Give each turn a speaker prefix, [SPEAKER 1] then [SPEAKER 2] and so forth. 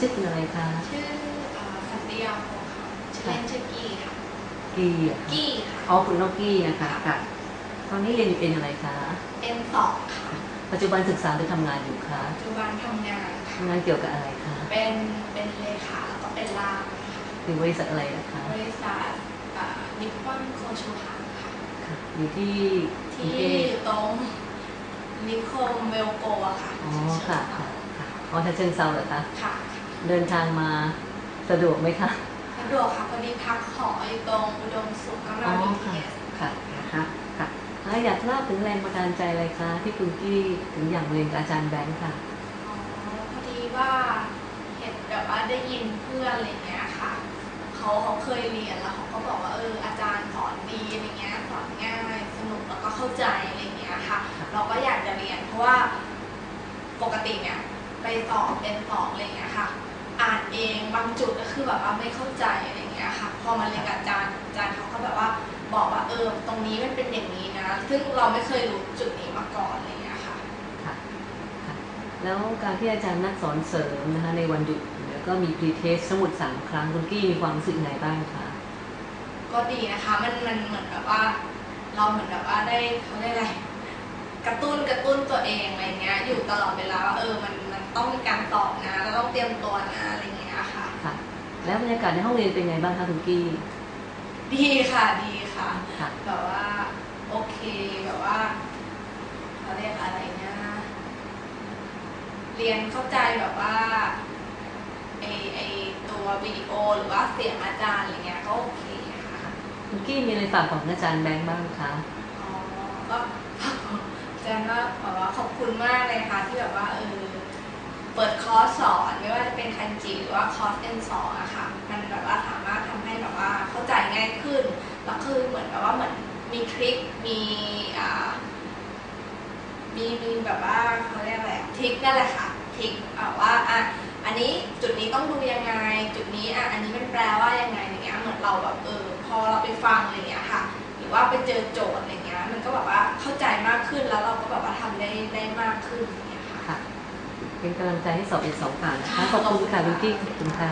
[SPEAKER 1] ชื่อคุณอะไรคะ
[SPEAKER 2] ชื่อเอ่อสันติยาโพค่ะชื่อเล่นชื่อกี้ค่ะ
[SPEAKER 1] กี้เหรอคะ
[SPEAKER 2] กี้ค่ะ
[SPEAKER 1] อ๋อคุณน้องกี้นะคะค่ะ ตอนนี้เรียนอยู่เป็นอะไรคะ
[SPEAKER 2] เอ็นสองค่ะ
[SPEAKER 1] ปัจจุบันศึกษาหรือทำงานอยู่คะ
[SPEAKER 2] ปัจจุบันทำงานค่ะ
[SPEAKER 1] ทำงานเกี่ยวกับอะไรคะ
[SPEAKER 2] เป็นเป็นเลขาแล้วก็เป็นล่ามค่ะ
[SPEAKER 1] อยู่บริษัทอะไรนะคะ
[SPEAKER 2] บริษัทนิปปอนโคชูฮังค่ะ
[SPEAKER 1] ค่ะ อยู่ที่กรุง
[SPEAKER 2] ที่
[SPEAKER 1] เทพ
[SPEAKER 2] อยู่ตรงนิคมเวลโกะค่ะ
[SPEAKER 1] อ๋อ ค่ะ ค่ะค่ะอ๋อถ้าเชิงเซาเหรอคะ
[SPEAKER 2] ค่ะ
[SPEAKER 1] เดินทางมาสะดวกไหมคะ
[SPEAKER 2] สะดวกค่ะพอดีพักหออยู่ตรงอุดมสุขก็มา
[SPEAKER 1] อ๋อ
[SPEAKER 2] BTS
[SPEAKER 1] ค่ะนะคะค่ะแล้วอยากเล่าถึงแรงบันดาลใจอะไรคะ ที่คุณกี้ถึงอยากเรียนกับอาจารย์แบงค์ค่ะ
[SPEAKER 2] อ๋อพอดีว่าเห็นแบบว่าได้ยินเพื่อนอะไรเงี้ยค่ะเขาเขาเคยเรียนแล้วเขาก็บอกว่าเอออาจารย์สอนดีอะไรเงี้ยสอนง่ายสนุกแล้วก็เข้าใจอะไรเงี้ยค่ะ เราก็อยากจะเรียนเพราะว่าปกติเนี่ย ไปสอบเป็นสอบอะไรเงี้ยค่ะ อ่านเองบางจุดก็คือแบบว่าไม่เข้าใจอะไรเงี้ยค่ะ พอมาเรียนกับอาจารย์อาจารย์เขาก็แบบว่าบอกว่าเออตรงนี้มันเป็นอย่างนี้นะ ซึ่งเราไม่เคยรู้จุดนี้มาก่อนอะไรเงี้ยค่ะ
[SPEAKER 1] ค่ะค่ะแล้วการที่อาจารย์นัดสอนเสริมนะคะในวันหยุดแล้วก็มีพรีเทสทั้งหมดสามครั้งคุณกี้มีความรู้สึกไงบ้างคะ
[SPEAKER 2] ก็ดีนะคะ มันมันเหมือนแบบว่า เราเหมือนแบบว่าได้เขาเรียกอะไรกระตุ้นกระตุ้นตัวเองอะไรเงี้ย อยู่ตลอดเวลาว่าเออมันมัน ต้องมีการสอบนะเราต้องเตรียมตัวนะอะไรเงี้ยค่ะ
[SPEAKER 1] ค่ะ แล้วบรรยากาศในห้องเรียนเป็นไงบ้างคะคุณกี้
[SPEAKER 2] ดีค่ะดีค่ะ
[SPEAKER 1] ค่ะ
[SPEAKER 2] แบบว่าโอเคแบบว่าเขาเรียกอะไรนะเรียนเข้าใจแบบว่าไอไอตัววิดีโอหรือว่าเสียงอาจารย์อะไรเงี้ยก็โอเคค่ะ
[SPEAKER 1] คุณกี้มีอะไรฝากบอกอาจารย์แบงค์บ้างคะ
[SPEAKER 2] อ๋อก็อาจารย์ก็แบบว่าขอบคุณมากเลยค่ะที่แบบว่าเออเปิดค อร์สสอนไม่ว่าจะเป็นคันจิหรือว่าคอร์สเอ็นสองอะค่ะมันแบบว่าสามารถทำให้แบบว่าเข้าใจง่ายขึ้นแล้วคือเหมือนแบบว่าเหมือนมีทริคมีอ่ามีมีแบบว่าเขาเรียกอะไรทริคนั่นแหละค่ะทริคอ่าว่าอะอันนี้จุดนี้ต้องดูยังไง จุดนี้อะอันนี้มันแปลว่ายังไงอย่างเงี้ยเหมือนเราแบบเออพอเราไปฟังอะไรอย่างเงี้ยค่ะ หรือว่าไปเจอโจทย์อะไรเงี้ยมันก็แบบว่าเข้าใจมากขึ้นแล้วเราก็แบบว่าทำได้ได้มากขึ้น เป็
[SPEAKER 1] นกำลังใจให้สอบอีกสองผ่านนะคะขอบคุณค่ะลู๊กี้ขอบคุณค่ะ